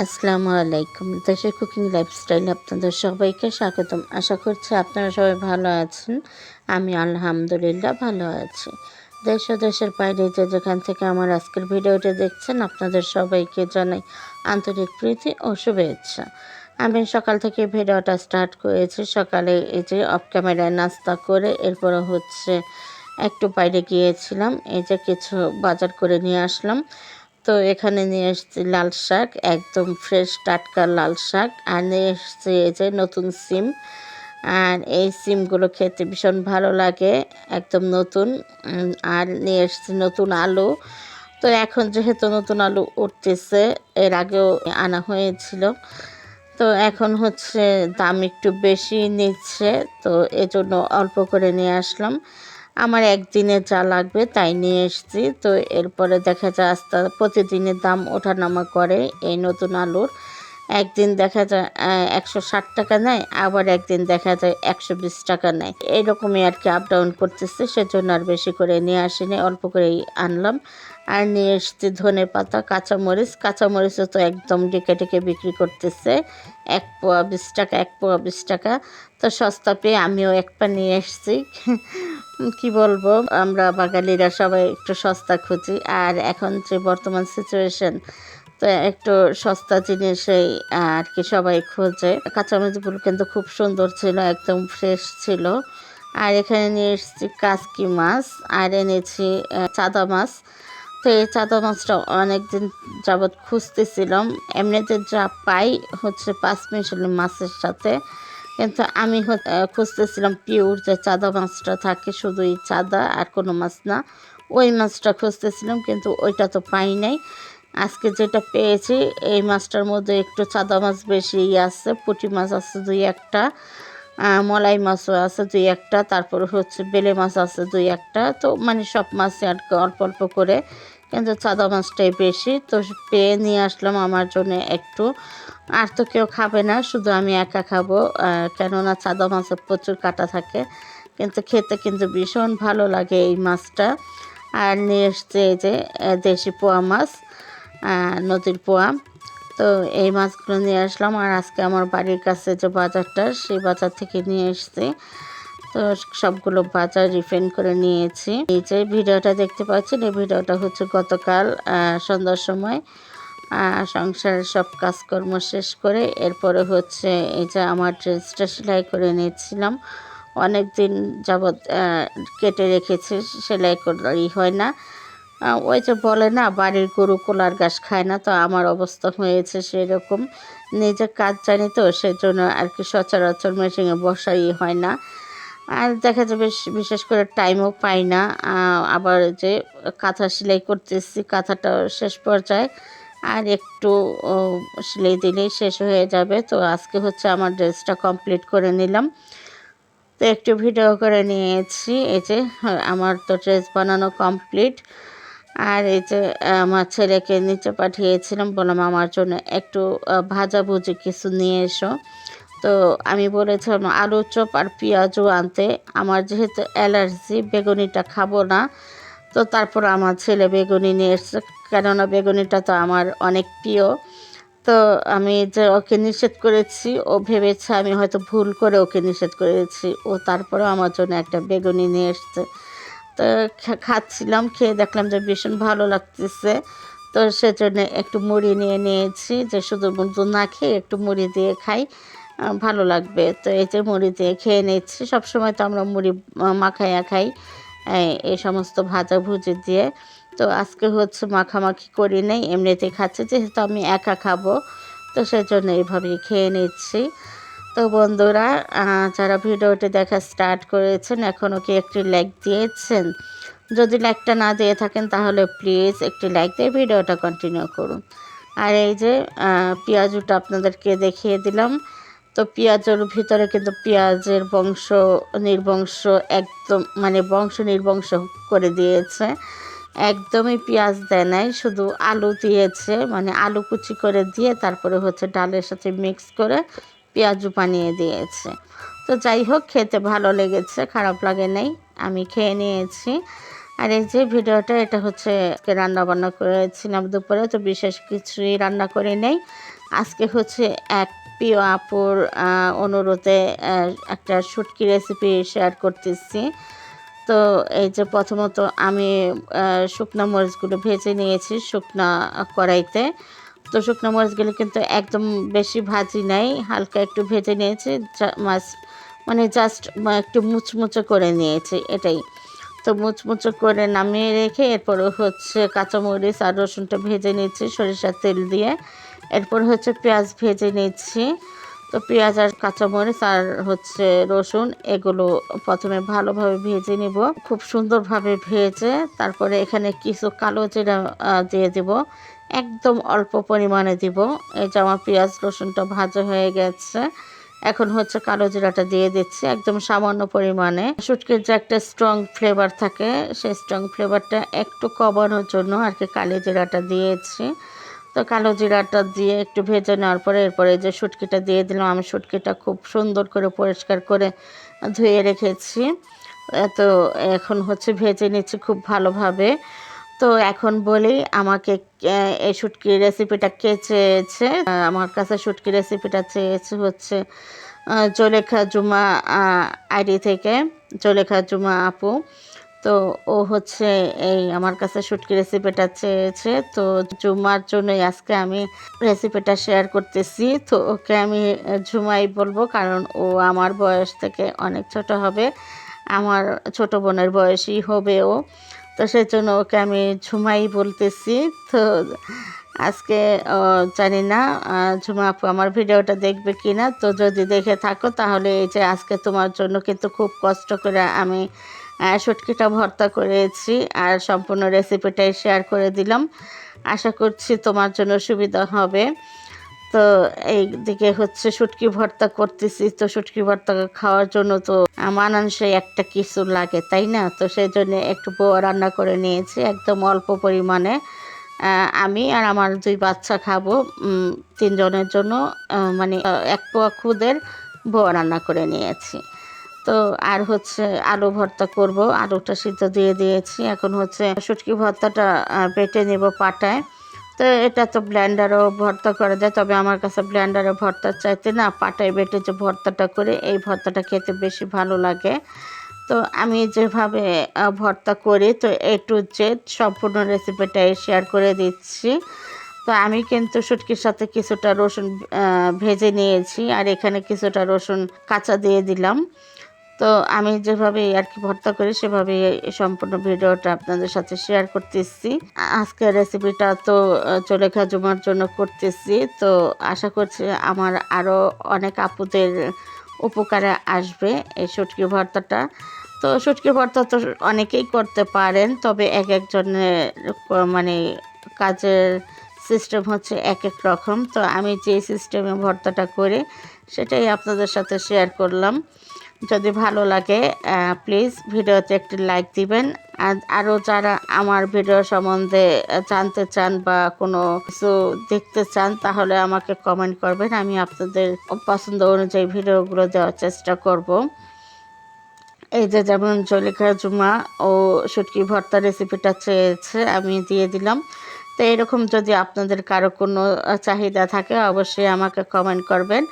আসসালামু আলাইকুম। দেশের কুকিং লাইফস্টাইল আপনাদের সবাইকে স্বাগতম। আশা করছি আপনারা সবাই ভালো আছেন। আমি আলহামদুলিল্লাহ ভালো আছি। দেশ ও দেশের বাইরে যে যেখান থেকে আমার আজকের ভিডিওটি দেখছেন, আপনাদের সবাইকে জানাই আন্তরিক প্রীতি ও শুভেচ্ছা। আমি সকাল থেকে ভিডিওটা স্টার্ট করেছি। সকালে এই যে অফ ক্যামেরায় নাস্তা করে এরপরে হচ্ছে একটু বাইরে গিয়েছিলাম। এই যে কিছু বাজার করে নিয়ে আসলাম। তো এখানে নিয়ে এসেছি লাল শাক, একদম ফ্রেশ টাটকা লাল শাক। আর নিয়ে এসেছি এই যে নতুন সিম। আর এই সিমগুলো খেতে ভীষণ ভালো লাগে, একদম নতুন। আর নিয়ে এসেছি নতুন আলু। তো এখন যেহেতু নতুন আলু উঠতেছে, এর আগেও আনা হয়েছিল। তো এখন হচ্ছে দাম একটু বেশি নিচ্ছে, তো এজন্য অল্প করে নিয়ে আসলাম। আমার একদিনে যা লাগবে তাই নিয়ে এসেছি। তো এরপরে দেখা যায় আস্তে প্রতিদিনের দাম ওঠানামা করে এই নতুন আলুর। একদিন দেখা যায় একশো ষাট টাকা নেয়, আবার একদিন দেখা যায় একশো বিশ টাকা নেয়। এরকমই আর কি আপ ডাউন করতেছে, সেজন্য আর বেশি করে নিয়ে আসিনি, অল্প করেই আনলাম। আর নিয়ে এসেছি ধনে পাতা, কাঁচামরিচ। কাঁচামরিচও তো একদম ডেকে ডেকে বিক্রি করতেছে। এক পোয়া বিশ টাকা, এক পোয়া বিশ টাকা। তো সস্তা পেয়ে আমিও এক পা নিয়ে এসেছি। কি বলব? আমরা বাঙালিরা সবাই একটু সস্তা খুঁজি। আর এখন যে বর্তমান সিচুয়েশন তো একটু সস্তা জিনিসেই আর কি সবাই খোঁজে। কাঁচামরিচগুলো কিন্তু খুব সুন্দর ছিল, একদম ফ্রেশ ছিল। আর এখানে নিয়ে এসেছি কাসকি মাছ, আর এনেছি চাদা মাছ। তো এই চাদা মাছটা অনেক দিন যাবৎ খুঁজতেছিলাম। এমনিতে যা পাই হচ্ছে পাঁচ মিশালি মাছের সাথে। কিন্তু আমি খুঁজতেছিলাম পিওর যে চাদা মাছটা থাকে, শুধুই চাদা আর কোনো মাছ না। ওই মাছটা খুঁজতেছিলাম, কিন্তু ওইটা তো পাই নাই। আজকে যেটা পেয়েছি, এই মাছটার মধ্যে একটু চাদা মাছ বেশি আছে, পুঁটি মাছ আছে দুই একটা মলাই মাছও আছে দুই একটা, তারপর হচ্ছে বেলে মাছ আছে দুই একটা। তো মানে সব মাছই আর অল্প অল্প করে কিন্তু চাদা মাছটাই বেশি। তো পেয়ে নিয়ে আসলাম আমার জন্য একটু। আর তো কেউ খাবে না, শুধু আমি একা খাব। কেননা চাদা মাছে প্রচুর কাটা থাকে। কিন্তু খেতে কিন্তু ভীষণ ভালো লাগে এই মাছটা। আর নিয়ে এসছে যে দেশি পোয়া মাছ নদীর পোয়া। তো এই মাছগুলো নিয়ে আসলাম। আর আজকে আমার বাড়ির কাছে যে বাজারটা, সেই বাজার থেকে নিয়ে এসছি। তো সবগুলো বাজার রিফাইন করে নিয়েছি। এই যে ভিডিওটা দেখতে পাচ্ছেন, এই ভিডিওটা হচ্ছে গতকাল সন্ধ্যার সময়। সংসারের সব কাজকর্ম শেষ করে এরপরে হচ্ছে এই যে আমার ড্রেসটা সেলাই করে নিয়েছিলাম। অনেক দিন যাবৎ কেটে রেখেছি, সেলাই করাই হয় না। ওই যে বলে না, বাড়ির গরু কোলার ঘাস খায় না, তো আমার অবস্থা হয়েছে সেরকম। নিজে কাজ জানি তো, সেজন্য আর কি সচরাচর মেশিনে বসাই হয় না। আর দেখা যাবে বিশ- বিশেষ করে টাইমও পাই না। আবার যে কাঁথা সেলাই করতেছি, কাঁথাটা শেষ পর্যায়ে। আর একটু সেলাই দিলেই শেষ হয়ে যাবে। তো আজকে হচ্ছে আমার ড্রেসটা কমপ্লিট করে নিলাম। তো একটু ভিডিও করে নিয়েছি। এই যে, আমার তো ড্রেস বানানো কমপ্লিট আর এই যে, আমার ছেলেকে নিচে পাঠিয়েছিলাম। বললাম, আমার জন্য একটু ভাজাভুজি কিছু নিয়ে এসো। তো আমি বলেছিলাম আলু চপ আর পেঁয়াজও আনতে। আমার যেহেতু অ্যালার্জি, বেগুনিটা খাব না। তো তারপর আমার ছেলে বেগুনি নিয়ে এসছে। কেননা বেগুনিটা তো আমার অনেক প্রিয়। তো আমি যে ওকে নিষেধ করেছি, ও ভেবেছে আমি হয়তো ভুল করে ওকে নিষেধ করেছি। ও তারপরেও আমার জন্য একটা বেগুনি নিয়ে এসছে। তো খাচ্ছিলাম, খেয়ে দেখলাম যে ভীষণ ভালো লাগতেছে। তো সেজন্য একটু মুড়ি নিয়ে নিয়েছি, যে শুধু মুড়ি না খেয়ে একটু মুড়ি দিয়ে খাই ভালো লাগবে। তো এই যে মুড়ি দিয়ে খেয়ে নিচ্ছি, সবসময় তো আমরা মুড়ি মাখাইয়া খাই, এই এই সমস্ত ভাজা ভুজি দিয়ে। তো আজকে হচ্ছে মাখামাখি করি নেই, এমনিতেই খাচ্ছি, যেহেতু আমি একা খাব, তো সেজন্য এইভাবেই খেয়ে নিচ্ছি। তো বন্ধুরা যারা ভিডিওটি দেখা স্টার্ট করেছেন এখনও কি একটি লাইক দিয়েছেন? যদি লাইকটা না দিয়ে থাকেন, তাহলে প্লিজ একটি লাইক দিয়ে ভিডিওটা কন্টিনিউ করুন। আর এই যে পেঁয়াজুটা আপনাদেরকে দেখিয়ে দিলাম। তো পেঁয়াজের ভিতরে কিন্তু পেঁয়াজের বংশ নির্বংশ একদম মানে বংশ নির্বংশ করে দিয়েছে। একদমই পেঁয়াজ দেয় নাই, শুধু আলু দিয়েছে মানে আলু কুচি করে দিয়ে তারপরে হচ্ছে ডালের সাথে মিক্স করে পেঁয়াজু বানিয়ে দিয়েছে। তো যাই হোক, খেতে ভালো লেগেছে, খারাপ লাগে নাই, আমি খেয়ে নিয়েছি। আর এই যে ভিডিওটা, এটা হচ্ছে রান্না বান্না করেছিলাম দুপুরে, তো বিশেষ কিছুই রান্না করে নেই। আজকে হচ্ছে এক প্রিয় আপুর অনুরোধে একটা শুটকি রেসিপি শেয়ার করতেছি। তো এই যে প্রথমত আমি শুকনা মরিচগুলো ভেজে নিয়েছি শুকনা কড়াইতে। তো শুকনো মরিচগুলো কিন্তু একদম বেশি ভাজি নাই, হালকা একটু ভেজে নিয়েছি মাছ মানে জাস্ট একটু মুচমুচে করে নিয়েছি, এটাই। তো মুচমুচে করে নামিয়ে রেখে এরপরে হচ্ছে কাঁচামরিচ আর রসুনটা ভেজে নিচ্ছি, সরিষার তেল দিয়ে। এরপর হচ্ছে পেঁয়াজ ভেজে নিচ্ছি। তো পেঁয়াজ আর কাঁচামরিচ আর হচ্ছে রসুন এগুলো প্রথমে ভালোভাবে ভেজে নিব। খুব সুন্দরভাবে ভেজে তারপরে এখানে কিছু কালো জিরা দিয়ে দিব। একদম অল্প পরিমাণে দিব। এই যে আমার পেঁয়াজ রসুনটা ভাজা হয়ে গেছে। এখন হচ্ছে কালো জিরাটা দিয়ে দিচ্ছি, একদম সামান্য পরিমাণে। শুটকির যে একটা স্ট্রং ফ্লেভার থাকে, সেই স্ট্রং ফ্লেভারটা একটু কমানোর জন্য আর কি কালো জিরাটা দিয়েছি। তো কালো জিরাটা দিয়ে একটু ভেজে নেওয়ার পরে এরপরে যে শুটকিটা দিয়ে দিলাম, আমি শুটকিটা খুব সুন্দর করে পরিষ্কার করে ধুয়ে রেখেছি। তো এখন হচ্ছে ভেজে নিচ্ছি খুব ভালোভাবে। তো এখন বলি আমাকে এই শুটকি রেসিপিটা কে চেয়েছে? আমার কাছে শুটকি রেসিপিটা চেয়েছে হচ্ছে জলেখা জুমা আইডি থেকে জলেখা জুমা আপু। তো ও হচ্ছে এই আমার কাছে শুটকি রেসিপিটা চেয়েছে। তো জুমার জন্যই আজকে আমি রেসিপিটা শেয়ার করতেছি। তো ওকে আমি ঝুমাই বলব কারণ ও আমার বয়স থেকে অনেক ছোট হবে। আমার ছোট বোনের বয়সই হবে ও। তো সেই জন্য ওকে আমি ঝুমাই বলতেছি। তো আজকে জানি না ঝুমা আপু আমার ভিডিওটা দেখবে কি না তো যদি দেখে থাকো তাহলে এই যে আজকে তোমার জন্য কিন্তু খুব কষ্ট করে আমি শুটকিটা ভর্তা করেছি আর সম্পূর্ণ রেসিপিটাই শেয়ার করে দিলাম। আশা করছি তোমার জন্য সুবিধা হবে। তো এই দিকে হচ্ছে শুটকি ভর্তা করতেছি, তো শুটকি ভর্তা খাওয়ার জন্য তো মানানসই একটা কিছু লাগে, তাই না? তো সেই জন্য একটু পোয়া রান্না করে নিয়েছি একদম অল্প পরিমাণে। আমি আর আমার দুই বাচ্চা খাব তিনজনের জন্য মানে এক পোয়া খুদের বোয়া রান্না করে নিয়েছি। তো আর হচ্ছে আলু ভর্তা করব, আলুটা সিদ্ধ দিয়ে দিয়েছি। এখন হচ্ছে শুটকি ভর্তাটা বেটে নেব পাটায়। তো এটা তো ব্লেন্ডারও ভর্তা করা যায়, তবে আমার কাছে ব্লেন্ডারে ভর্তা চাইতে না পাটায় বেটে যে ভর্তাটা করে, এই ভর্তাটা খেতে বেশি ভালো লাগে। তো আমি যেভাবে ভর্তা করি, তো এ টু জেড সম্পূর্ণ রেসিপিটাই শেয়ার করে দিচ্ছি। তো আমি কিন্তু শুটকির সাথে কিছুটা রসুন ভেজে নিয়েছি, আর এখানে কিছুটা রসুন কাঁচা দিয়ে দিলাম। তো আমি যেভাবে আর কি ভর্তা করি সেভাবে সম্পূর্ণ ভিডিওটা আপনাদের সাথে শেয়ার করতেছি। আজকের রেসিপিটা তো চলেখা জমার জন্য করতেছি। তো আশা করছি আমার আরও অনেক আপুদের উপকারে আসবে এই শুটকি ভর্তাটা। তো শুটকি ভর্তা তো অনেকেই করতে পারেন, তবে এক একজনের মানে কাজের সিস্টেম হচ্ছে এক এক রকম। তো আমি যে সিস্টেমে ভর্তাটা করি, সেটাই আপনাদের সাথে শেয়ার করলাম। যদি ভালো লাগে প্লিজ ভিডিওতে একটি লাইক দিবেন। আর আরও যারা আমার ভিডিও সম্বন্ধে জানতে চান বা কোনো কিছু দেখতে চান, তাহলে আমাকে কমেন্ট করবেন। আমি আপনাদের পছন্দ অনুযায়ী ভিডিওগুলো দেওয়ার চেষ্টা করব। এই যে যেমন জলিখা জুমা ও শুটকি ভর্তা রেসিপিটা চেয়েছে, আমি দিয়ে দিলাম। তো এরকম যদি আপনাদের কারও কোনো চাহিদা থাকে, অবশ্যই আমাকে কমেন্ট করবেন।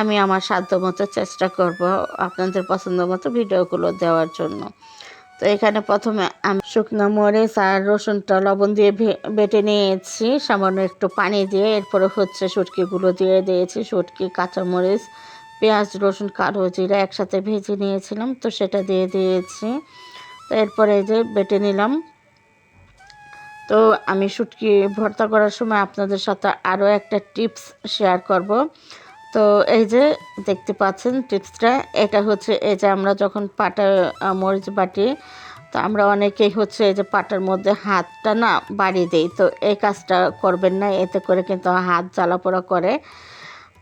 আমি আমার সাধ্য মতো চেষ্টা করব আপনাদের পছন্দ মতো ভিডিওগুলো দেওয়ার জন্য। তো এখানে প্রথমে আমি শুকনো মরিচ আর রসুনটা লবণ দিয়ে বেটে নিয়েছি। সামান্য একটু পানি দিয়ে এরপরে হচ্ছে শুটকিগুলো দিয়ে দিয়েছি। শুটকি, কাঁচামরিচ, পেঁয়াজ, রসুন, কালো জিরা একসাথে ভেজে নিয়েছিলাম, তো সেটা দিয়ে দিয়েছি। তো এরপরে যে বেটে নিলাম। তো আমি শুটকি ভর্তা করার সময় আপনাদের সাথে আরও একটা টিপস শেয়ার করব। তো এই যে দেখতে পাচ্ছেন টিপসটা, এটা হচ্ছে এই যে আমরা যখন পাটা মরিচ বাটি, তো আমরা অনেকেই হচ্ছে এই যে পাটার মধ্যে হাতটা না বাড়িয়ে দিই, তো এই কাজটা করবেন না, এতে করে কিন্তু হাত জ্বালাপোড়া করে।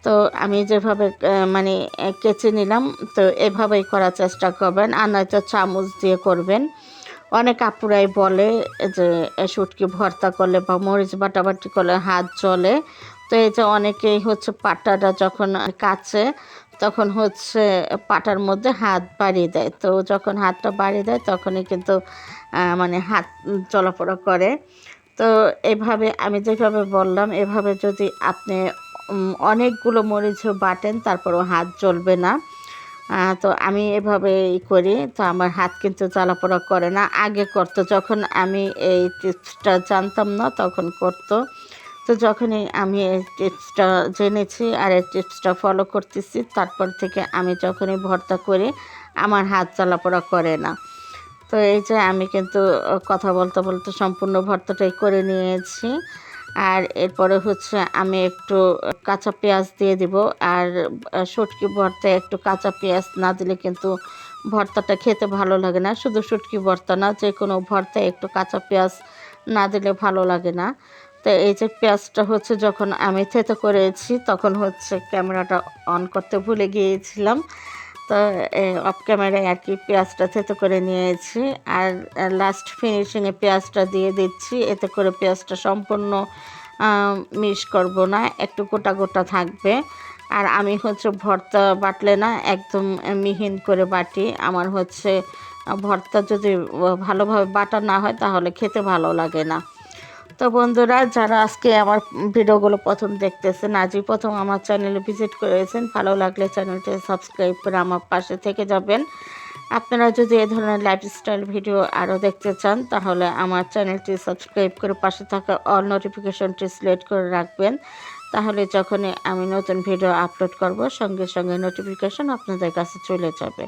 তো আমি যেভাবে মানে কেচে নিলাম, তো এভাবেই করার চেষ্টা করবেন, আর নয়তো চামচ দিয়ে করবেন। অনেক আপুরাই বলে যে শুটকি ভর্তা করলে বা মরিচ বাটাবাটি করলে হাত জ্বলে তো এই যে অনেকেই হচ্ছে পাটাটা যখন কাছে তখন হচ্ছে পাটার মধ্যে হাত বাড়িয়ে দেয়। তো যখন হাতটা বাড়িয়ে দেয়, তখনই কিন্তু মানে হাত চলাফেরা করে। তো এভাবে আমি যেভাবে বললাম, এভাবে যদি আপনি অনেকগুলো মরিচ বাটেন, তারপরও হাত জ্বলবে না। তো আমি এভাবে করি। তো আমার হাত কিন্তু জ্বালাপোড়া করে না। আগে করতো। যখন আমি এই টিপসটা জানতাম না, তখন করতো। তো যখনই আমি এই টিপসটা জেনেছি আর এই টিপসটা ফলো করতেছি, তারপর থেকে আমি যখনই ভর্তা করি, আমার হাত জ্বালাপোড়া করে না। তো এই যে আমি কিন্তু কথা বলতে বলতে সম্পূর্ণ ভর্তাটাই করে নিয়েছি। আর এরপরে হচ্ছে আমি একটু কাঁচা পেঁয়াজ দিয়ে দিব। আর শুটকি ভর্তায় একটু কাঁচা পেঁয়াজ না দিলে কিন্তু ভর্তাটা খেতে ভালো লাগে না। শুধু শুটকি ভর্তা না যে কোনো ভর্তায় একটু কাঁচা পেঁয়াজ না দিলে ভালো লাগে না। তো এই যে পেঁয়াজটা হচ্ছে যখন আমি থেতো করেছি, তখন হচ্ছে ক্যামেরাটা অন করতে ভুলে গিয়েছিলাম। তো অফ ক্যামেরায় আর কি পেঁয়াজটা থেতো করে নিয়েছি। আর লাস্ট ফিনিশিংয়ে পেঁয়াজটা দিয়ে দিচ্ছি। এতে করে পেঁয়াজটা সম্পূর্ণ মিস করব না। একটু গোটা গোটা থাকবে। আর আমি হচ্ছে ভর্তা বাটলে না একদম মিহিন করে বাটি। আমার হচ্ছে ভর্তা যদি ভালোভাবে বাটা না হয় তাহলে খেতে ভালো লাগে না। তো বন্ধুরা, যারা আজকে আমার ভিডিওগুলো প্রথম দেখতেছেন, আজই প্রথম আমার চ্যানেলে ভিজিট করেছেন, ভালো লাগলে চ্যানেলটি সাবস্ক্রাইব করে আমার পাশে থেকে যাবেন। আপনারা যদি এ ধরনের লাইফস্টাইল ভিডিও আরও দেখতে চান, তাহলে আমার চ্যানেলটি সাবস্ক্রাইব করে পাশে থাকা অল নোটিফিকেশনটি সিলেক্ট করে রাখবেন। তাহলে যখনই আমি নতুন ভিডিও আপলোড করব, সঙ্গে সঙ্গে নোটিফিকেশন আপনাদের কাছে চলে যাবে।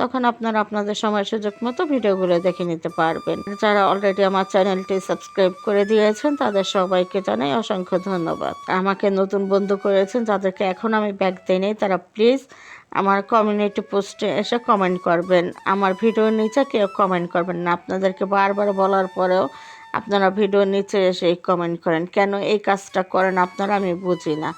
তখন আপনারা আপনাদের সময় সুযোগ মতো ভিডিওগুলো দেখে নিতে পারবেন। যারা অলরেডি আমার চ্যানেলটি সাবস্ক্রাইব করে দিয়েছেন, তাদের সবাইকে জানাই অসংখ্য ধন্যবাদ। আমাকে নতুন বন্ধু করেছেন, যাদেরকে এখন আমি ব্যাগ দিইনি তারা প্লিজ আমার কমিউনিটি পোস্টে এসে কমেন্ট করবেন। আমার ভিডিওর নিচে কেউ কমেন্ট করবেন না। আপনাদেরকে বারবার বলার পরেও আপনারা ভিডিওর নিচে এসে কমেন্ট করেন। কেন এই কাজটা করেন আপনারা আমি বুঝি না।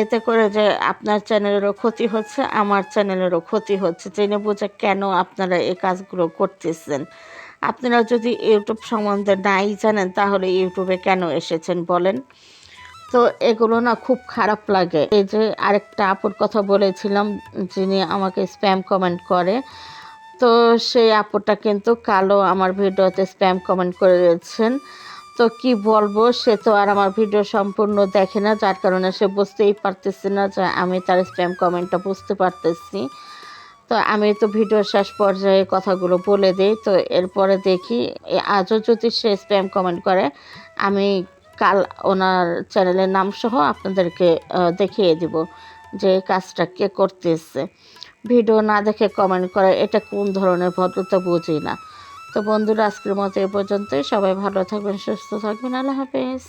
এতে করে যে আপনার চ্যানেলেরও ক্ষতি হচ্ছে, আমার চ্যানেলেরও ক্ষতি হচ্ছে। জেনে বুঝে কেন আপনারা এই কাজগুলো করতেছেন? আপনারা যদি ইউটিউব সম্বন্ধে নাই জানেন, তাহলে ইউটিউবে কেন এসেছেন বলেন? তো এগুলো না খুব খারাপ লাগে। এই যে আরেকটা আপুর কথা বলেছিলাম, যিনি আমাকে স্প্যাম কমেন্ট করে, তো সেই আপুটা কিন্তু কালো আমার ভিডিওতে স্প্যাম কমেন্ট করে দিয়েছেন তো কি বলব, সে তো আর আমার ভিডিও সম্পূর্ণ দেখে না, যার কারণে সে বুঝতেই পারতেছে না যে আমি তার স্প্যাম কমেন্টটা বুঝতে পারতেছি। তো আমি তো ভিডিও শেষ পর্যায়ে কথাগুলো বলে দিই, তো এরপরে দেখি আজও যদি সে স্প্যাম কমেন্ট করে, আমি কাল ওনার চ্যানেলের নাম সহ আপনাদেরকে দেখিয়ে দিব যে কাজটা কে করতেছে। ভিডিও না দেখে কমেন্ট করে, এটা কোন ধরনের ভদ্রতা বুঝি না। তো বন্ধুরা আজকের মতো এ পর্যন্তই। সবাই ভালো থাকবেন সুস্থ থাকবেন। আল্লাহ হাফেজ।